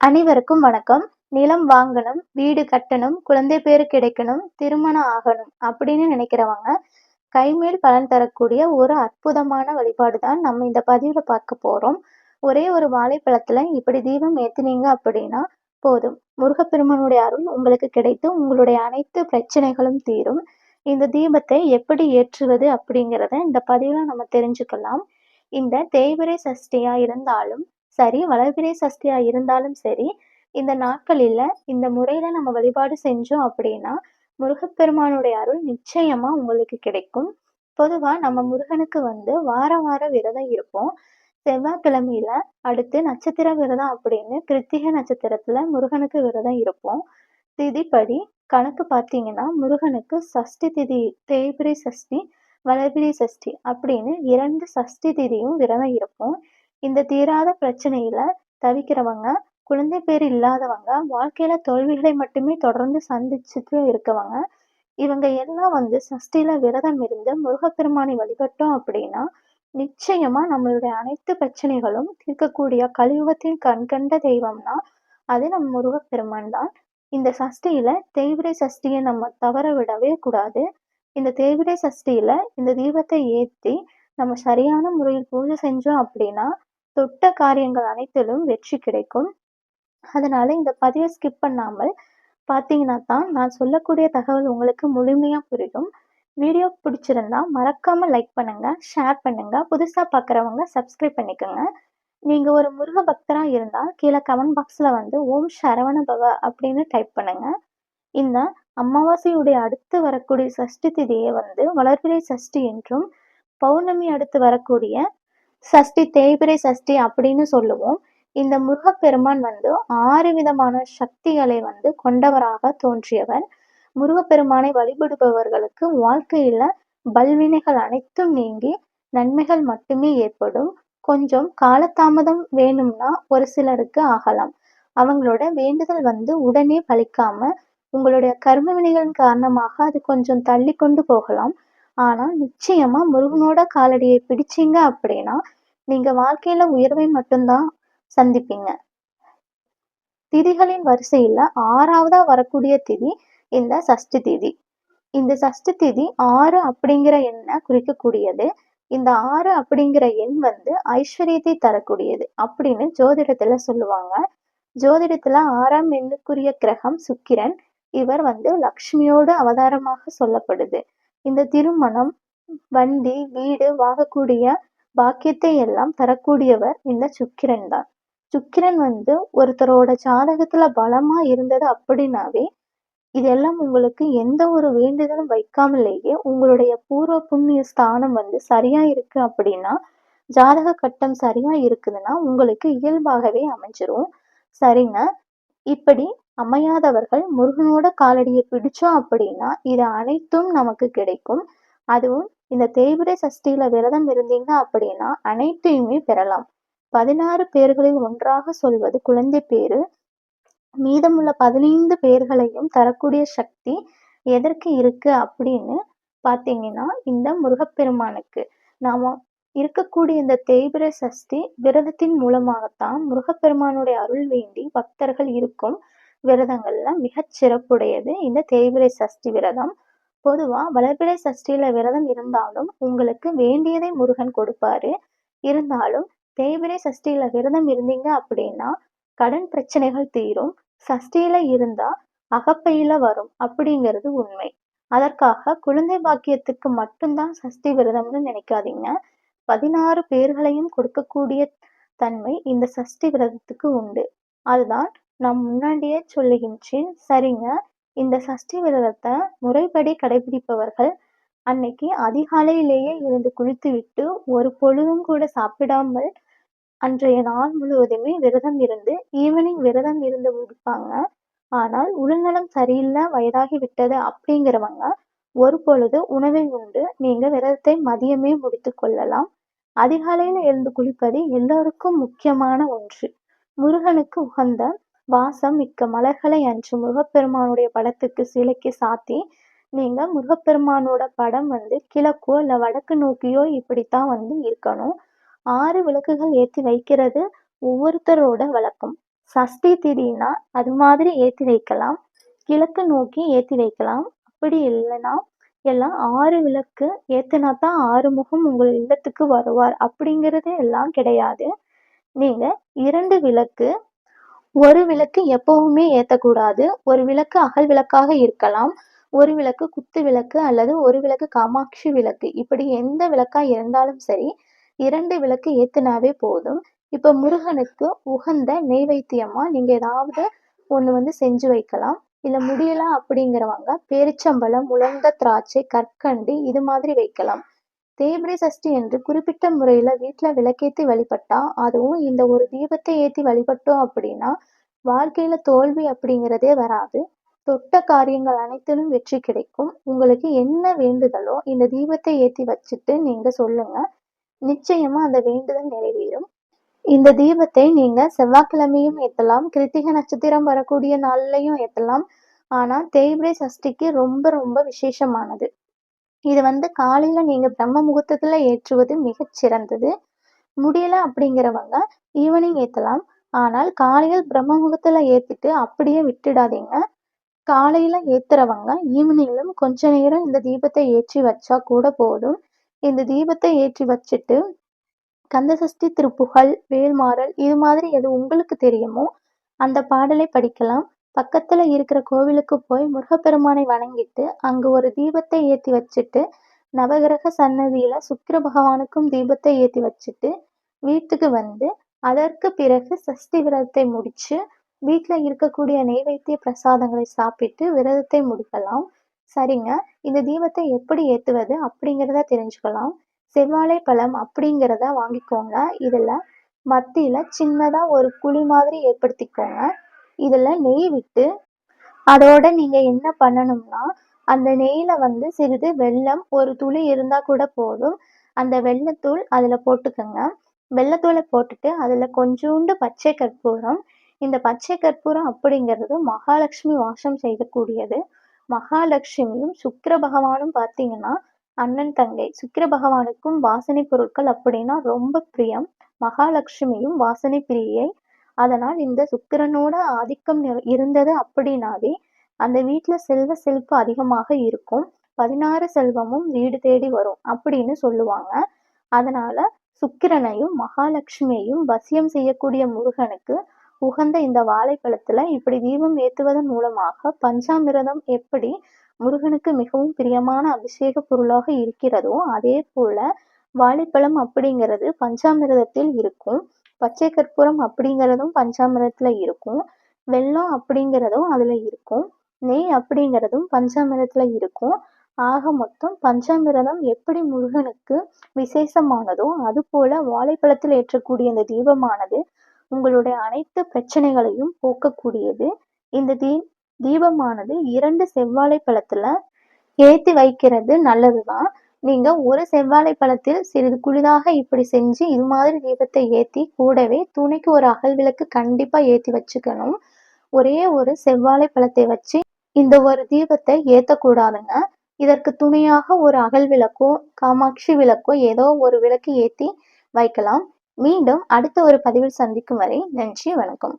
அனைவருக்கும் வணக்கம். நிலம் வாங்கணும், வீடு கட்டணும், குழந்தை பேரு கிடைக்கணும், திருமணம் ஆகணும் அப்படின்னு நினைக்கிறவங்க, கைமேல் பலன் தரக்கூடிய ஒரு அற்புதமான வழிபாடு தான் நம்ம இந்த பதிவுல பார்க்க போறோம். ஒரே ஒரு வாழைப்பழத்துல இப்படி தீபம் ஏத்துனீங்க அப்படின்னா போதும். முருகப்பெருமனுடைய அருள் உங்களுக்கு கிடைத்து உங்களுடைய அனைத்து பிரச்சனைகளும் தீரும். இந்த தீபத்தை எப்படி ஏற்றுவது அப்படிங்கிறத இந்த பதிவுல நம்ம தெரிஞ்சுக்கலாம். இந்த தேய்பிரை சஷ்டியா இருந்தாலும் சரி வளர்பிறை சஷ்டியா இருந்தாலும் சரி இந்த நாட்களில் இந்த முறையில் நம்ம வழிபாடு செஞ்சோம் அப்படின்னா முருகப்பெருமானுடைய அருள் நிச்சயமாக உங்களுக்கு கிடைக்கும். பொதுவாக நம்ம முருகனுக்கு வந்து வார வார விரதம் இருப்போம். செவ்வாய்க்கிழமையில அடுத்து நட்சத்திர விரதம் அப்படின்னு கிருத்திகை நட்சத்திரத்துல முருகனுக்கு விரதம் இருப்போம். திதிப்படி கணக்கு பார்த்தீங்கன்னா முருகனுக்கு சஷ்டி திதி தேய்பிரை சஷ்டி வளர்பிரை சஷ்டி அப்படின்னு இரண்டு சஷ்டி திதியும் விரதம் இருப்போம். இந்த தீராத பிரச்சனையில தவிக்கிறவங்க குழந்தை பேர் இல்லாதவங்க வாழ்க்கையில தோல்விகளை மட்டுமே தொடர்ந்து சந்திச்சுட்டு இருக்கவங்க இவங்க எல்லாம் வந்து சஷ்டியில விரதம் இருந்து முருகப்பெருமானை வழிபட்டோம் அப்படின்னா நிச்சயமா நம்மளுடைய அனைத்து பிரச்சனைகளும் தீர்க்கக்கூடிய கலியுகத்தின் கண்கண்ட தெய்வம்னா அது நம் முருகப்பெருமான் தான். இந்த சஷ்டியில தேய்விரை சஷ்டியை நம்ம தவற விடவே கூடாது. இந்த தேய்விரை சஷ்டியில இந்த தீபத்தை ஏற்றி நம்ம சரியான முறையில் பூஜை செஞ்சோம் அப்படின்னா தொட்ட காரியங்கள் அனைத்திலும் வெற்றி கிடைக்கும். அதனால இந்த பதிவை ஸ்கிப் பண்ணாமல் பார்த்தீங்கன்னா தான் நான் சொல்லக்கூடிய தகவல் உங்களுக்கு முழுமையாக புரியும். வீடியோ பிடிச்சிருந்தா மறக்காம லைக் பண்ணுங்க ஷேர் பண்ணுங்க புதுசாக பார்க்குறவங்க சப்ஸ்கிரைப் பண்ணிக்கோங்க. நீங்கள் ஒரு முருக பக்தராக இருந்தால் கீழே கமெண்ட் பாக்ஸில் வந்து ஓம் சரவண பவ அப்படின்னு டைப் பண்ணுங்க. இந்த அமாவாசையுடைய அடுத்து வரக்கூடிய சஷ்டி திதியை வந்து வளர்பிறை சஷ்டி என்றும் பௌர்ணமி அடுத்து வரக்கூடிய சஷ்டி தேய்பிரை சஷ்டி அப்படின்னு சொல்லுவோம். இந்த முருகப்பெருமான் வந்து ஆறு விதமான சக்திகளை வந்து கொண்டவராக தோன்றியவர். முருகப்பெருமானை வழிபடுபவர்களுக்கு வாழ்க்கையில பல்வினைகள் அனைத்தும் நீங்கி நன்மைகள் மட்டுமே ஏற்படும். கொஞ்சம் காலதாமதம் வேணும்னா ஒரு சிலருக்கு ஆகலாம். அவங்களோட வேண்டுதல் வந்து உடனே பழிக்காம உங்களுடைய கர்ம வினைகளின் காரணமாக அது கொஞ்சம் தள்ளி கொண்டு போகலாம். ஆனா நிச்சயமா முருகனோட காலடியை பிடிச்சீங்க அப்படின்னா நீங்க வாழ்க்கையில உயர்வை மட்டும்தான் சந்திப்பீங்க. திதிகளின் வரிசையில ஆறாவதா வரக்கூடிய திதி இந்த சஷ்டி திதி. இந்த சஷ்டி திதி ஆறு அப்படிங்கிற எண்ணை குறிக்கக்கூடியது. இந்த ஆறு அப்படிங்கிற எண் வந்து ஐஸ்வர்யத்தை தரக்கூடியது அப்படின்னு ஜோதிடத்துல சொல்லுவாங்க. ஜோதிடத்துல ஆறாம் எண்ணுக்குரிய கிரகம் சுக்கிரன். இவர் வந்து லக்ஷ்மியோட அவதாரமாக சொல்லப்படுது. இந்த திருமணம் வண்டி வீடு வாங்கக்கூடிய பாக்கியத்தை எல்லாம் தரக்கூடியவர் இந்த சுக்கிரன் தான். சுக்கிரன் வந்து ஒருத்தரோட ஜாதகத்துல பலமா இருந்தது அப்படின்னாவே இதெல்லாம் உங்களுக்கு எந்த ஒரு வேண்டுதலும் வைக்காமலேயே உங்களுடைய பூர்வ புண்ணிய ஸ்தானம் வந்து சரியா இருக்கு அப்படின்னா ஜாதக கட்டம் சரியா இருக்குதுன்னா உங்களுக்கு இயல்பாகவே அமைஞ்சிரும். சரிங்க? இப்படி அமையாதவர்கள் முருகனோட காலடியை பிடிச்சோம் அப்படின்னா இது அனைத்தும் நமக்கு கிடைக்கும். அதுவும் இந்த தேய்பிரை சஷ்டியில விரதம் இருந்தீங்க அப்படின்னா அனைத்தையுமே பெறலாம். பதினாறு பேர்களில் ஒன்றாக சொல்வது குழந்தை பேரு மீதமுள்ள பதினைந்து பேர்களையும் தரக்கூடிய சக்தி எதற்கு இருக்கு அப்படின்னு பார்த்தீங்கன்னா இந்த முருகப்பெருமானுக்கு. நாம இருக்கக்கூடிய இந்த தேய்பிரை சஷ்டி விரதத்தின் மூலமாகத்தான் முருகப்பெருமானுடைய அருள் வேண்டி பக்தர்கள் இருக்கும் விரதங்கள்ல மிகச் சிறப்புடையது இந்த தேய்பிரை சஷ்டி விரதம். பொதுவா வளர்பிறை சஷ்டியில விரதம் இருந்தாலும் உங்களுக்கு வேண்டியதை முருகன் கொடுப்பாரு. இருந்தாலும் தேய்பிறை சஷ்டியில விரதம் இருந்தீங்க அப்படின்னா கடன் பிரச்சனைகள் தீரும். சஷ்டியில இருந்தா அகப்பையில வரும் அப்படிங்கிறது உண்மை. அதற்காக குழந்தை பாக்கியத்துக்கு மட்டும்தான் சஷ்டி விரதம்னு நினைக்காதீங்க. பதினாறு பேர்களையும் கொடுக்கக்கூடிய தன்மை இந்த சஷ்டி விரதத்துக்கு உண்டு. அதுதான் நான் முன்னாடியே சொல்லுகின்றேன். சரிங்க. இந்த சஷ்டி விரதத்தை முறைப்படி கடைபிடிப்பவர்கள் அன்னைக்கு அதிகாலையிலேயே இருந்து குளித்துவிட்டு ஒரு பொழுதும் கூட சாப்பிடாமல் அன்றைய நாள் முழுவதுமே விரதம் இருந்து ஈவினிங் விரதம் இருந்து முடிப்பாங்க. ஆனால் உடல்நலம் சரியில்லை வயதாகி விட்டது அப்படிங்கிறவங்க ஒரு பொழுது உணவை உண்டு. நீங்க விரதத்தை மதியமே முடித்து கொள்ளலாம். அதிகாலையில எழுந்து குளிப்பது எல்லோருக்கும் முக்கியமான ஒன்று. முருகனுக்கு உகந்த வாசம் மிக்க மலர்களை அன்று முருகப்பெருமானுடைய படத்துக்கு சிலைக்கு சாத்தி நீங்க முருகப்பெருமானோட படம் வந்து கிழக்கோ இல்லை வடக்கு நோக்கியோ இப்படித்தான் வந்து இருக்கணும். ஆறு விளக்குகள் ஏற்றி வைக்கிறது ஒவ்வொருத்தரோட வழக்கம். சஷ்டி திதினா அது மாதிரி ஏற்றி வைக்கலாம். கிழக்கு நோக்கி ஏற்றி வைக்கலாம். அப்படி இல்லைன்னா எல்லாம் ஆறு விளக்கு ஏற்றினா தான் ஆறு முகம் உங்கள் இல்லத்துக்கு வருவார். அப்படிங்கிறது எல்லாம் கிடையாது. நீங்கள் இரண்டு விளக்கு ஒரு விளக்கு எப்பவுமே ஏற்றக்கூடாது ஒரு விளக்கு அகல் விளக்காக இருக்கலாம். ஒரு விளக்கு குத்து விளக்கு அல்லது ஒரு விளக்கு காமாட்சி விளக்கு. இப்படி எந்த விளக்கா இருந்தாலும் சரி இரண்டு விளக்கு ஏத்துனாவே போதும். இப்போ முருகனுக்கு உகந்த நெய்வேத்தியமா நீங்க ஏதாவது ஒன்று வந்து செஞ்சு வைக்கலாம். இல்லை முடியல அப்படிங்கிறவங்க பேரிச்சம்பழம் உலர்ந்த திராட்சை கற்கண்டு இது மாதிரி வைக்கலாம். தேய்பிரை சஷ்டி என்று குறிப்பிட்ட முறையில் வீட்டில் விளக்கேற்றி வழிபட்டா அதுவும் இந்த ஒரு தீபத்தை ஏற்றி வழிபட்டோம் அப்படின்னா வாழ்க்கையில தோல்வி அப்படிங்கிறதே வராது. தொட்ட காரியங்கள் அனைத்திலும் வெற்றி கிடைக்கும். உங்களுக்கு என்ன வேண்டுதலோ இந்த தீபத்தை ஏற்றி வச்சுட்டு நீங்க சொல்லுங்க. நிச்சயமா அந்த வேண்டுதல் நிறைவேறும். இந்த தீபத்தை நீங்க செவ்வாய்க்கிழமையும் ஏற்றலாம் கிருத்திக நட்சத்திரம் வரக்கூடிய நாள்லையும் ஏற்றலாம் ஆனா தேய்பிரை சஷ்டிக்கு ரொம்ப ரொம்ப விசேஷமானது. இது வந்து காலையில நீங்க பிரம்ம முகூர்த்தத்துல ஏற்றுவது மிகச் சிறந்தது. முடியல அப்படிங்கிறவங்க ஈவினிங் ஏற்றலாம் ஆனால் காலையில் பிரம்ம முகூர்த்தத்துல ஏத்திட்டு அப்படியே விட்டுடாதீங்க. காலையில ஏத்துறவங்க ஈவினிங்லும் கொஞ்ச நேரம் இந்த தீபத்தை ஏற்றி வச்சா கூட போதும். இந்த தீபத்தை ஏற்றி வச்சுட்டு கந்தசஷ்டி திருப்புகழ் வேல்மாறல் இது மாதிரி எது உங்களுக்கு தெரியுமோ அந்த பாடலை படிக்கலாம். பக்கத்துல இருக்கிற கோவிலுக்கு போய் முருகப்பெருமானை வணங்கிட்டு அங்கு ஒரு தீபத்தை ஏத்தி வச்சுட்டு நவகிரக சன்னதியில சுக்கிர பகவானுக்கும் தீபத்தை ஏத்தி வச்சுட்டு வீட்டுக்கு வந்து அதற்கு பிறகு சஷ்டி விரதத்தை முடிச்சு வீட்டில் இருக்கக்கூடிய நெய்வேத்திய பிரசாதங்களை சாப்பிட்டு விரதத்தை முடிக்கலாம். சரிங்க. இந்த தீபத்தை எப்படி ஏற்றுவது அப்படிங்கிறத தெரிஞ்சுக்கலாம். செவ்வாழை பழம் அப்படிங்கிறத வாங்கிக்கோங்க. இதில் மத்தியில் சின்னதாக ஒரு குழி மாதிரி ஏற்படுத்திக்கோங்க. இதில் நெய் விட்டு அதோட நீங்கள் என்ன பண்ணணும்னா அந்த நெய்யில் வந்து சிறிது வெல்லம் ஒரு துளி இருந்தால் கூட போதும். அந்த வெள்ளத்தூள் அதில் போட்டுக்கோங்க. வெள்ளத்தூளை போட்டுட்டு அதில் கொஞ்சோண்டு பச்சை கற்பூரம். இந்த பச்சை கற்பூரம் அப்படிங்கிறது மகாலட்சுமி வாசம் செய்யக்கூடியது. மகாலட்சுமியும் சுக்கிர பகவானும் பார்த்தீங்கன்னா அண்ணன் தங்கை. சுக்கிர பகவானுக்கும் வாசனை பொருட்கள் அப்படின்னா ரொம்ப பிரியம். மகாலட்சுமியும் வாசனை பிரியை அதனால் இந்த சுக்கிரனோட ஆதிக்கம் இருந்தது அப்படின்னாவே அந்த வீட்டில் செல்வ செழிப்பு அதிகமாக இருக்கும். பதினாறு செல்வமும் வீடு தேடி வரும் அப்படின்னு சொல்லுவாங்க. அதனால சுக்கிரனையும் மகாலட்சுமியையும் வசியம் செய்யக்கூடிய முருகனுக்கு உகந்த இந்த வாழைப்பழத்துல இப்படி தீபம் ஏற்றுவதன் மூலமாக பஞ்சாமிரதம் எப்படி முருகனுக்கு மிகவும் பிரியமான அபிஷேக பொருளாக இருக்கிறதோ அதே போல வாழைப்பழம் அப்படிங்கிறது பஞ்சாமிரதத்தில் இருக்கும். பச்சை கற்பூரம் அப்படிங்கிறதும் பஞ்சாமிரத்தில் இருக்கும். வெள்ளம் அப்படிங்கிறதும் அதில் இருக்கும். நெய் அப்படிங்கிறதும் பஞ்சாமிரத்தில் இருக்கும். ஆக மொத்தம் பஞ்சாமிரதம் எப்படி முருகனுக்கு விசேஷமானதோ அதுபோல வாழைப்பழத்தில் ஏற்றக்கூடிய இந்த தீபமானது உங்களுடைய அனைத்து பிரச்சனைகளையும் போக்கக்கூடியது. இந்த தீ தீபமானது இரண்டு செவ்வாழை பழத்துல ஏற்றி வைக்கிறது நல்லதுதான். நீங்க ஒரு செவ்வாழை பழத்தில் சிறிது குளிதாக இப்படி செஞ்சு இது மாதிரி தீபத்தை ஏற்றி கூடவே துணைக்கு ஒரு அகல் விளக்கு கண்டிப்பா ஏற்றி வச்சுக்கணும். ஒரே ஒரு செவ்வாழை பழத்தை வச்சு இந்த ஒரு தீபத்தை ஏற்றக்கூடாதுங்க இதற்கு துணையாக ஒரு அகல் விளக்கோ காமாட்சி விளக்கோ ஏதோ ஒரு விளக்கு ஏற்றி வைக்கலாம். மீண்டும் அடுத்த ஒரு பதிவில் சந்திக்கும் வரை நன்றி வணக்கம்.